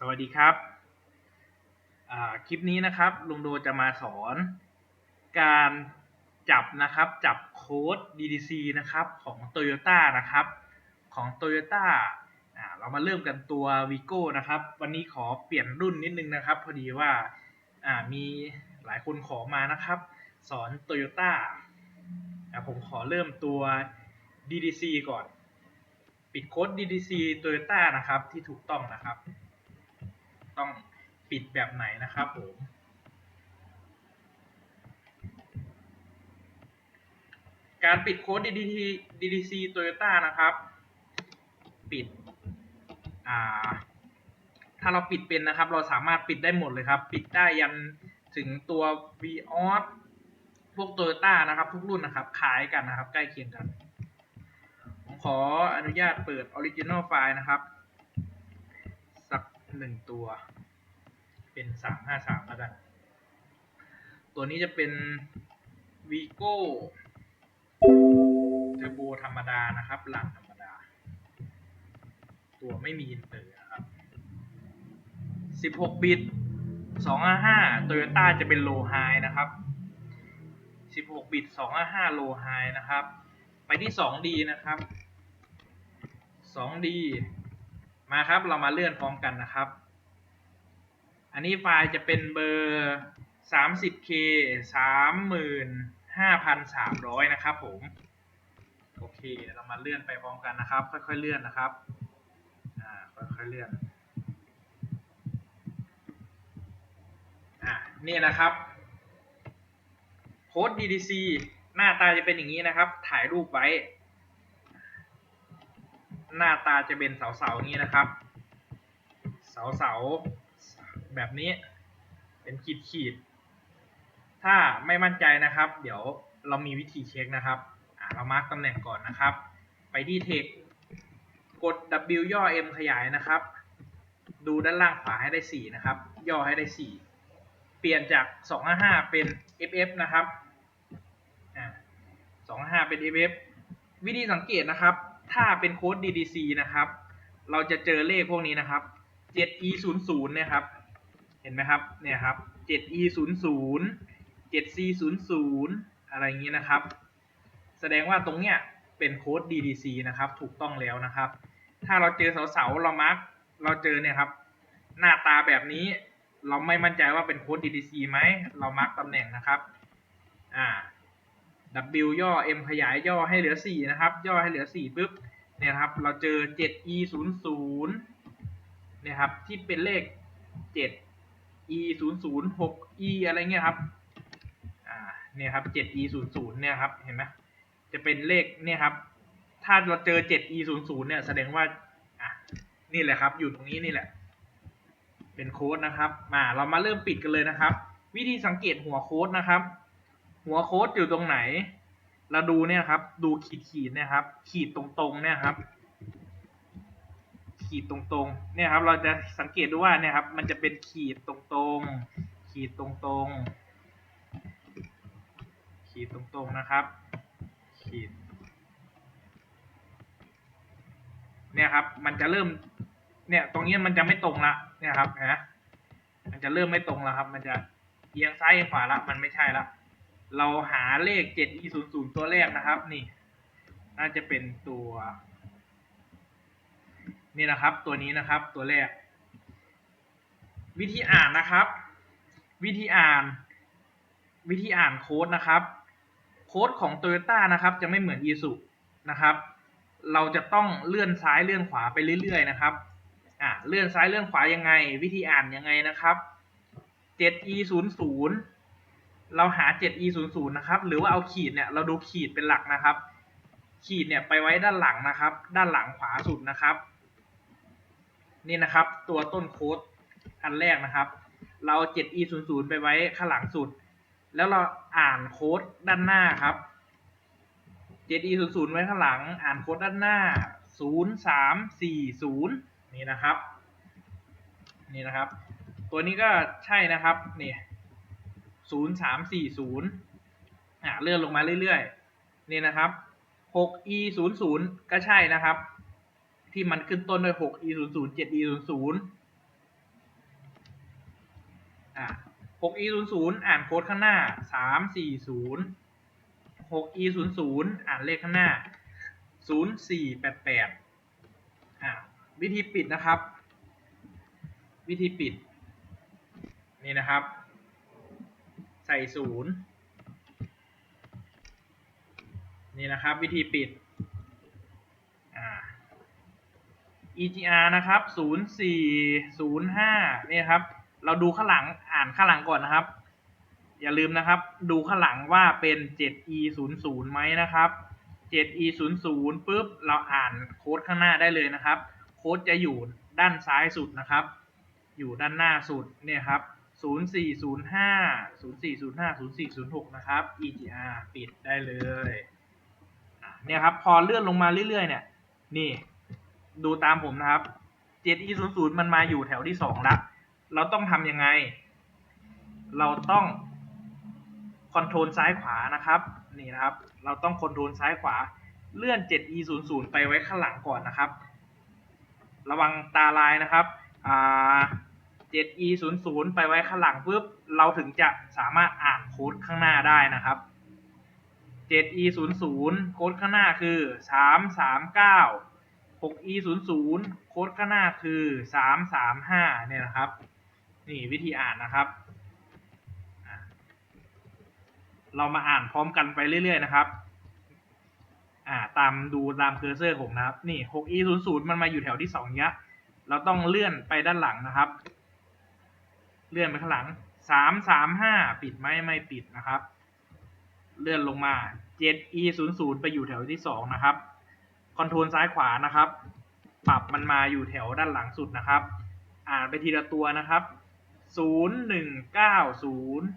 สวัสดีครับอ่าคลิปนี้นะครับ ลุงโดจะมาสอน การจับนะครับ จับโค้ด DDC นะครับ ของ Toyota นะครับ ของ Toyota อ่าเรามาเริ่มกันตัว Vigo นะครับ วันนี้ขอเปลี่ยนรุ่นนิดนึงนะครับ พอดีว่าอ่ามีหลายคนขอมานะครับ สอน Toyota อ่าผมขอเริ่มตัว DDC ก่อน ปิดโค้ด DDC Toyota นะครับ ที่ถูกต้องนะครับ ต้องปิดแบบไหนนะครับผมการปิดโค้ด DDC DDC Toyota นะครับ ปิด อ่า ถ้าเราปิดเป็นนะครับ เราสามารถปิดได้หมดเลยครับ ปิดได้ยันถึงตัว Vios พวก Toyota นะครับ ทุกรุ่นนะครับขายกันนะครับ ใกล้เคียงกัน ผมขออนุญาตเปิด Original File นะครับ หนึ่งตัว เป็นสามห้าสามแล้วกัน ตัวนี้จะเป็น Vigo เทอร์โบธรรมดานะครับรังธรรมดา ตัวไม่มีอินเตอร์นะครับ 16 บิต 255 Toyota จะเป็น low high นะครับ 16 บิต 255 low high นะครับ ไปที่ 2D นะครับ 2D มาครับเรามาเลื่อนพร้อมกันนะครับ อันนี้ไฟล์จะเป็นเบอร์ 30K 35,300 นะครับผม โอเค เรามาเลื่อนไปพร้อมกันนะครับ ค่อยๆเลื่อนนะครับ อ่า ค่อยๆเลื่อน อ่านี่นะครับ โค้ด DDC หน้าตาจะเป็นอย่างนี้นะครับ ถ่ายรูปไว้ หน้าตาจะเป็นเสาๆอย่างนี้นะครับ เสาๆแบบนี้เป็นขีดขีดๆถ้าไม่มั่นใจนะครับ เดี๋ยวเรามีวิธีเช็คนะครับเรามาร์กตำแหน่งก่อนนะครับ ไปที่เทคกด W ย่อ M ขยายนะครับ ดูด้านล่างขวาให้ได้ 4 นะครับ ย่อให้ได้ 4 เปลี่ยนจาก 255 เป็น FF นะครับ255 เป็น FF วิธีสังเกตนะครับ ถ้าเป็นโค้ด DDC นะครับ เราจะเจอเลขพวกนี้นะครับ 7E00 เนี่ยครับ เห็นไหมครับ เนี่ยครับ 7E00 7C00 อะไรอย่างนี้นะครับ แสดงว่าตรงเนี้ยเป็นโค้ด DDC นะครับ ถูกต้องแล้วนะครับ ถ้าเราเจอเสาๆเรามาร์กเราเจอเนี่ยครับ หน้าตาแบบนี้ เราไม่มั่นใจว่าเป็นโค้ด DDC ไหม เรามาร์กตำแหน่งนะครับ อ่า W ย่อ M ขยายย่อให้เหลือ 4 นะครับ ย่อให้เหลือ 4ปุ๊บเนี่ยครับ เราเจอ 7E00 เนี่ยครับ ที่เป็นเลข 7E00 6E อะไรเงี้ยครับ อ่า เนี่ยครับ 7E00 เนี่ยครับ เห็นไหมจะเป็นเลขเนี่ยครับ ถ้าเราเจอ 7E00 เนี่ย แสดงว่า อะ นี่แหละครับ อยู่ตรงนี้นี่แหละ เป็นโค้ดนะครับ มา เรามาเริ่มปิดกันเลยนะครับ วิธีสังเกตหัวโค้ดนะครับ หัวโค้ดอยู่ตรงไหน เราดูเนี่ยครับ ดูขีดขีดๆเนี่ยครับ ขีดตรงๆเนี่ยครับ ขีดตรงๆ เนี่ยครับ เราจะสังเกตดูว่าเนี่ยครับ มันจะเป็นขีดตรงๆ ขีดตรงๆ ขีดตรงๆนะครับ ขีด เนี่ยครับ มันจะเริ่ม เนี่ย ตรงนี้มันจะไม่ตรงละ เนี่ยครับนะมันจะเริ่มไม่ตรงแล้วครับ มันจะเอียงซ้ายเอียงขวาละ มันไม่ใช่ละ เราหาเลข 7e00 ตัวแรกนะครับ นี่ น่าจะเป็นตัว นี่นะครับ ตัวนี้นะครับ ตัวแรก วิธีอ่านนะครับ วิธีอ่าน วิธีอ่านโค้ดนะครับ โค้ดของ Toyota นะครับ จะไม่เหมือน Isuzu นะครับ เราจะต้องเลื่อนซ้ายเลื่อนขวาไปเรื่อยๆนะครับ อ่าเลื่อนซ้ายเลื่อนขวายังไง วิธีอ่านยังไงนะครับ 7e00 เราหา 7e00 นะครับ หรือว่าเอาขีดเนี่ยเราดูขีดเป็นหลักนะครับ ขีดเนี่ยไปไว้ด้านหลังนะครับ ด้านหลังขวาสุดนะครับ นี่นะครับ ตัวต้นโค้ดอันแรกนะครับ เรา 7e00 ไปไว้ข้างหลังสุด แล้วเราอ่านโค้ดด้านหน้าครับ 7e00 ไว้ข้างหลัง อ่านโค้ดด้านหน้า 0340 นี่นะครับ นี่นะครับ ตัวนี้ก็ใช่นะครับ นี่ ศูนย์สามสี่ศูนย์อ่าเลื่อนลงมาเรื่อยๆ นี่นะครับหก e ศูนย์ศูนย์ก็ใช่นะครับ ที่มันขึ้นต้นด้วยหก e ศูนย์ศูนย์เจ็ด e ศูนย์ศูนย์อ่า 6e 0 0อ่านโค้ดข้างหน้า340 6e 0 0อ่านเลขข้างหน้า0488อ่าวิธีปิดนะครับ วิธีปิด นี่นะครับ ใส่ศูนย์นี่นะครับวิธีปิดอ่า EGR นะครับ 0405 นี่ครับ เราดูข้างหลังอ่านข้างหลังก่อนนะครับ อย่าลืมนะครับ ดูข้างหลังว่าเป็น 7E00 ไหมนะครับ 7E00 ปุ๊บ เราอ่านโค้ดข้างหน้าได้เลยนะครับ โค้ดจะอยู่ด้านซ้ายสุดนะครับ อยู่ด้านหน้าสุดเนี่ยครับ 0405 0405 0406 นะครับ EGR ปิดได้เลยเนี่ยครับ พอเลื่อนลงมาเรื่อยๆ เนี่ย นี่ ดูตามผมนะครับ 7E00 มันมาอยู่แถวที่สองละเราต้องทำยังไง เราต้องคอนโทรลซ้ายขวานะครับ นี่นะครับ เราต้องคอนโทรลซ้ายขวา เลื่อน 7E00 ไปไว้ข้างหลังก่อนนะครับ ระวังตาลายนะครับ อ่า 7E00 ไปไว้ข้างหลังปุ๊บเราถึงจะสามารถอ่านโค้ดข้างหน้าได้นะครับ 7E00 โค้ดข้างหน้าคือ 339 6E00 โค้ดข้างหน้าคือ 335เนี่ยนะครับ นี่วิธีอ่านนะครับ เรามาอ่านพร้อมกันไปเรื่อยๆนะครับ อ่าตามดูตามเคอร์เซอร์ผมนะครับ นี่ 6E00 มันมาอยู่แถวที่สองเนี้ย เราต้องเลื่อนไปด้านหลังนะครับ เลื่อนไปข้างหลัง335ปิดไหมไม่ปิดนะครับ เลื่อนลงมา 7E00 ไปอยู่แถวที่สองนะครับคอนโทรลซ้ายขวานะครับ ปรับมันมาอยู่แถวด้านหลังสุดนะครับ อ่านไปทีละตัวนะครับศูนย์หนึ่งเก้าศูนย์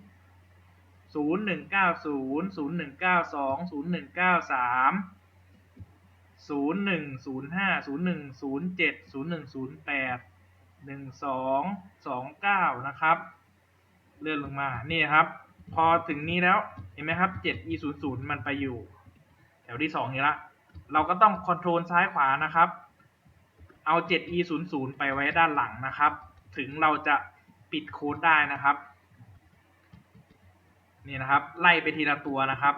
ศูนย์ หนึ่งสองสองเก้านะครับ เลื่อนลงมานี่ครับ พอถึงนี้แล้วเห็นไหมครับเจ็ด e ศูนย์ศูนย์มันไปอยู่ แถวที่สองนี้ละเราก็ต้องคอนโทรลซ้ายขวานะครับ เอา 7e 0 0ไปไว้ด้านหลังนะครับ ถึงเราจะปิดโค้ดได้นะครับ นี่นะครับ ไล่ไปทีละตัวนะครับ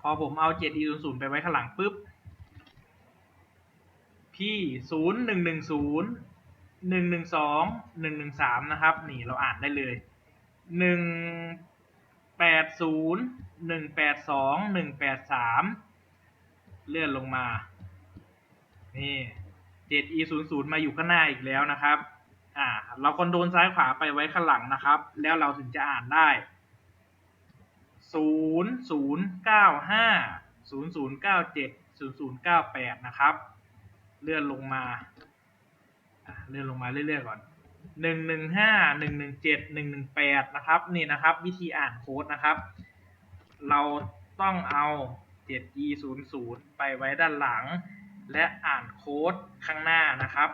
พอผมเอา 7e 0 0ไปไว้ข้างหลังปุ๊บพี่ศูนย์หนึ่งหนึ่งศูนย์ หนึ่งหนึ่งสองหนึ่งหนึ่งสามนะครับ นี่เราอ่านได้เลยหนึ่งแปดศูนย์หนึ่งแปดสองหนึ่งแปดสามเลื่อนลงมา นี่ 7e 0 0มาอยู่ข้างหน้าอีกแล้วนะครับ อ่า เราคอนโทรลซ้ายขวาไปไว้ข้างหลังนะครับ แล้วเราถึงจะอ่านได้0095 0097 0098นย์ศูนย์เก้าเจ็ดศูนย์ศูนย์เก้าแปดนะครับ เลื่อนลงมา เลื่อนลงมาเรื่อยๆก่อน115 117 118นะครับนี่นะครับ วิธีอ่านโค้ดนะครับ เราต้องเอา 7e 0 0ไปไว้ด้านหลัง และอ่านโค้ดข้างหน้านะครับ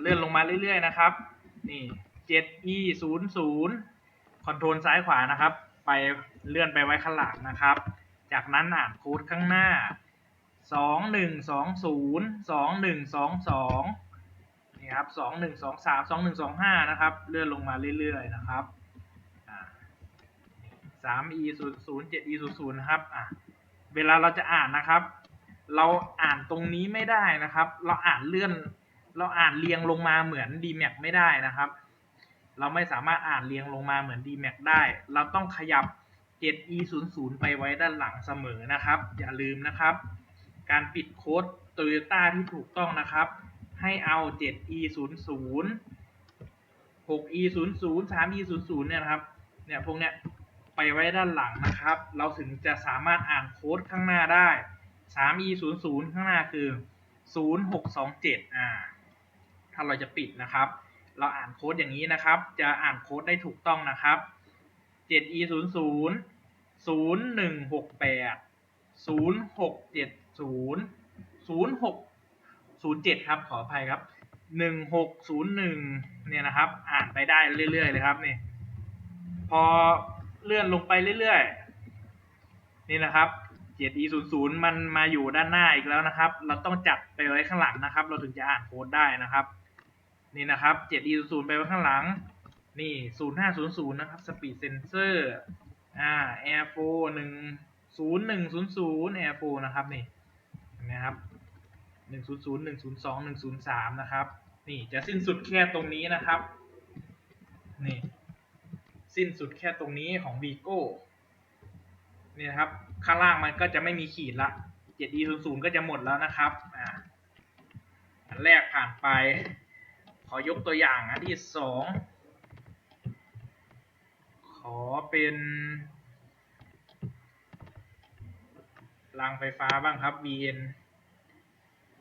เลื่อนลงมาเรื่อยๆนะครับ นี่ 7e 0 0คอนโทรลซ้ายขวานะครับ ไปเลื่อนไปไว้ข้างหลังนะครับ จากนั้นอ่านโค้ดข้างหน้า 2120 2122นี่ครับ2123 2125นะครับเลื่อนลงมาเรื่อยๆนะครับอ่า 3e 0 0 7e 0 0นะครับอะเวลาเราจะอ่านนะครับ เราอ่านตรงนี้ไม่ได้นะครับ เราอ่านเลื่อน เราอ่านเรียงลงมาเหมือน DMAX ไม่ได้นะครับ เราไม่สามารถอ่านเรียงลงมาเหมือน DMAX ได้ เราต้องขยับ 7e 0 0ไปไว้ด้านหลังเสมอนะครับ อย่าลืมนะครับ การปิดโค้ด Toyota ที่ถูกต้องนะครับ ให้เอา 7e 0 0 6e 0 0 3e 0 0เนี่ยนะครับ เนี่ยพวกเนี้ยไปไว้ด้านหลังนะครับ เราถึงจะสามารถอ่านโค้ดข้างหน้าได้ 3e 0 0ข้างหน้าคือ 0627อ่า ถ้าเราจะปิดนะครับ เราอ่านโค้ดอย่างนี้นะครับ จะอ่านโค้ดได้ถูกต้องนะครับ 7e 0 0 0168 0670 0607ครับขออภัยครับ1601เนี่ยนะครับ อ่านไปได้เรื่อยๆเลยครับนี่พอเลื่อนลงไปเรื่อยๆนี่นะครับ 7e 0 0มันมาอยู่ด้านหน้าอีกแล้วนะครับ เราต้องจัดไปไว้ข้างหลังนะครับ เราถึงจะอ่านโค้ดได้นะครับ นี่นะครับ 7E00 ไปไว้ข้างหลัง นี่ 0500 นะครับ Speed Sensor อ่า Air 4 10100 Air 4นะครับนี่ นะครับ100 102 103นะครับ นี่จะสิ้นสุดแค่ตรงนี้นะครับ นี่ สิ้นสุดแค่ตรงนี้ของ Vigo นี่นะครับ ข้างล่างมันก็จะไม่มีขีดละ 7E00 ก็จะหมดแล้วนะครับอ่าอันแรกผ่านไป ขอยกตัวอย่างอันที่สองขอเป็น รางไฟฟ้าบ้างครับ VN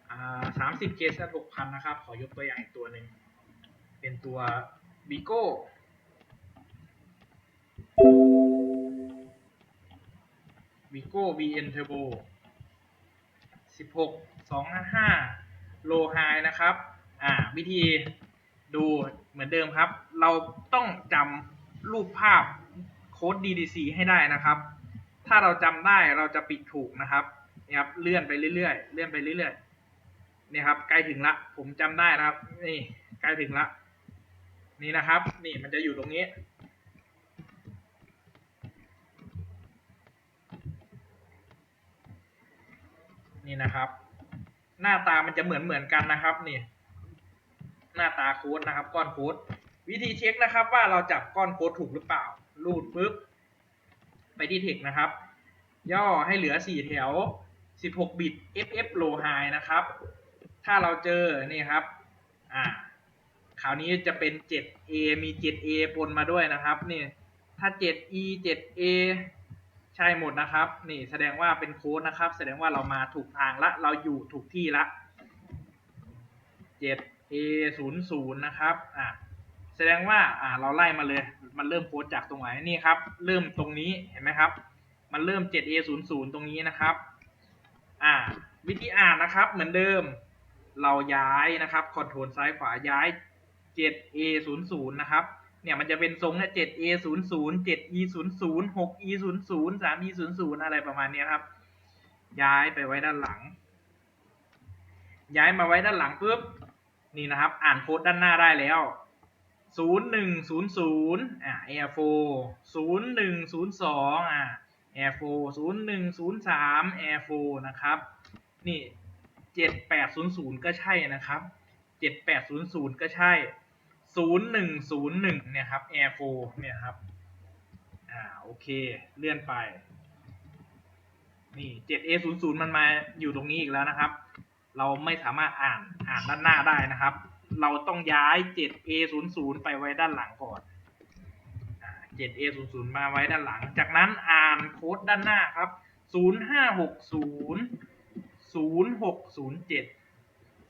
อ่าสามสิบเคสหกพันนะครับ ขอยกตัวอย่างอีกตัวหนึ่ง เป็นตัว Vigo Vigo VN Turbo สิบหกสองห้าห้าโลไฮนะครับ อ่า วิธีดูเหมือนเดิมครับ เราต้องจำรูปภาพโค้ด DDC ให้ได้นะครับ ถ้าเราจำได้เราจะปิดถูกนะครับนี่ครับเลื่อนไปเรื่อยๆเลื่อนไปเรื่อยๆนี่ครับใกล้ถึงละ ผมจำได้นะครับ นี่ใกล้ถึงละ นี่นะครับ นี่มันจะอยู่ตรงนี้ นี่นะครับ หน้าตามันจะเหมือนเหมือนกันนะครับ นี่ หน้าตาโค้ดนะครับ ก้อนโค้ดวิธีเช็คนะครับ ว่าเราจับก้อนโค้ดถูกหรือเปล่า รูดปุ๊บ ไปที่เทคนะครับ ย่อให้เหลือ 4 แถว 16 บิต FF low high นะครับ ถ้าเราเจอนี่ครับ อ่าคราวนี้จะเป็น 7A มี 7A ปนมาด้วยนะครับ นี่ ถ้า 7E 7A ใช่หมดนะครับ นี่แสดงว่าเป็นโค้ดนะครับ แสดงว่าเรามาถูกทางละ เราอยู่ถูกที่ละ 7A 0 0นะครับ อ่า ดงว่าอ่าเราไล่มาเลย มันเริ่มโค้ดจากตรงไหนนี่ครับ เริ่มตรงนี้เห็นไหมครับ มันเริ่ม 7A 0 0 ตรงนี้นะครับ อ่า วิธีอ่านนะครับ เหมือนเดิม เราย้ายนะครับคอนโทรลซ้ายขวาย้าย 7A 0 0 นะครับ เนี่ยมันจะเป็นทรงเนี่ย 7A 0 0 7E 0 0 6E 0 0 3E 0 0 อะไรประมาณนี้ครับ ย้ายไปไว้ด้านหลัง ย้ายมาไว้ด้านหลังปุ๊บนี่นะครับ อ่านโค้ดด้านหน้าได้แล้ว ศูนย์หนึ่งศูนย์ศูนย์อ่า Air 4ศูนย์หนึ่งศูนย์สองอ่า Air 4ศูนย์หนึ่งศูนย์สาม Air 4นะครับ นี่เจ็ดแปดศูนย์ศูนย์ก็ใช่นะครับเจ็ดแปดศูนย์ศูนย์ก็ใช่ศูนย์หนึ่งศูนย์หนึ่งเนี่ยครับ Air 4เนี่ยครับ อ่า โอเค เลื่อนไป นี่ 7A 0 0มันมาอยู่ตรงนี้อีกแล้วนะครับ เราไม่สามารถอ่านอ่านด้านหน้าได้นะครับ เราต้องย้าย 7A 0 0 ไปไว้ด้านหลังก่อน 7A 0 0 มาไว้ด้านหลัง จากนั้นอ่านโค้ดด้านหน้าครับ 0560 0607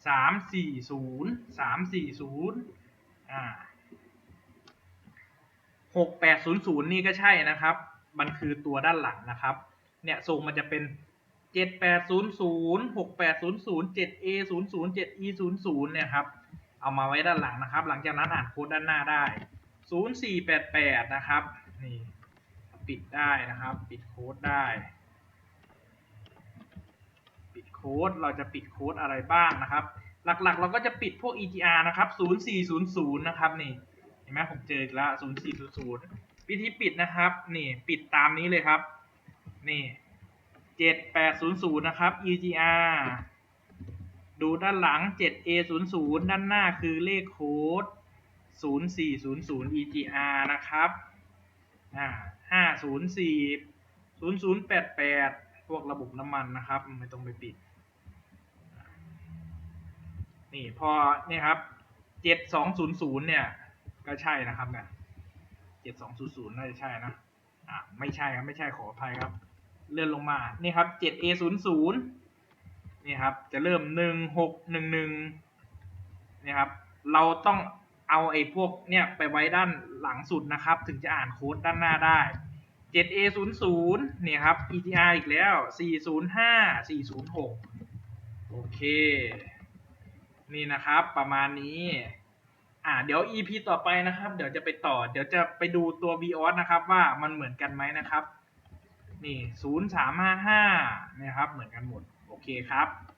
340 340 อ่า 6800 นี่ก็ใช่นะครับ มันคือตัวด้านหลังนะครับ เนี่ยทรงมันจะเป็น7800 6800 7A 00 7E 00 เนี่ยครับ เอามาไว้ด้านหลังนะครับ หลังจากนั้นอ่านโค้ดด้านหน้าได้ 0488 นะครับ นี่ปิดได้นะครับ ปิดโค้ดได้ ปิดโค้ด เราจะปิดโค้ดอะไรบ้างนะครับ หลักๆ เราก็จะปิดพวก EGR นะครับ 0400 นะครับนี่ เห็นไหมผมเจออีกแล้ว 0400 วิธีปิดนะครับ นี่ ปิดตามนี้เลยครับ นี่ 7800 นะครับ EGR ดูด้านหลัง 7A 0 0 ด้านหน้าคือเลขโค้ด 0400 EGR นะครับอ่า504 0088 พวกระบบน้ำมันนะครับ ไม่ต้องไปปิด นี่พอเนี่ยครับ 7200 เนี่ย ก็ใช่นะครับเนี่ย7200 น่าจะใช่นะอ่าไม่ใช่ครับ ไม่ใช่ขออภัยครับ เลื่อนลงมา นี่ครับ 7A 0 0 นี่ครับจะเริ่ม1611นี่ครับเราต้องเอาไอ้พวกเนี่ยไปไว้ด้านหลังสุดนะครับ ถึงจะอ่านโค้ดด้านหน้าได้ 7A 0 0นี่ครับ ETR อีกแล้ว 405 406 โอเค นี่นะครับประมาณนี้ อ่าเดี๋ยว EP ต่อไปนะครับ เดี๋ยวจะไปต่อ เดี๋ยวจะไปดูตัว VOS นะครับว่ามันเหมือนกันไหมนะครับ นี่ 0355 นะครับเหมือนกันหมด เคครับ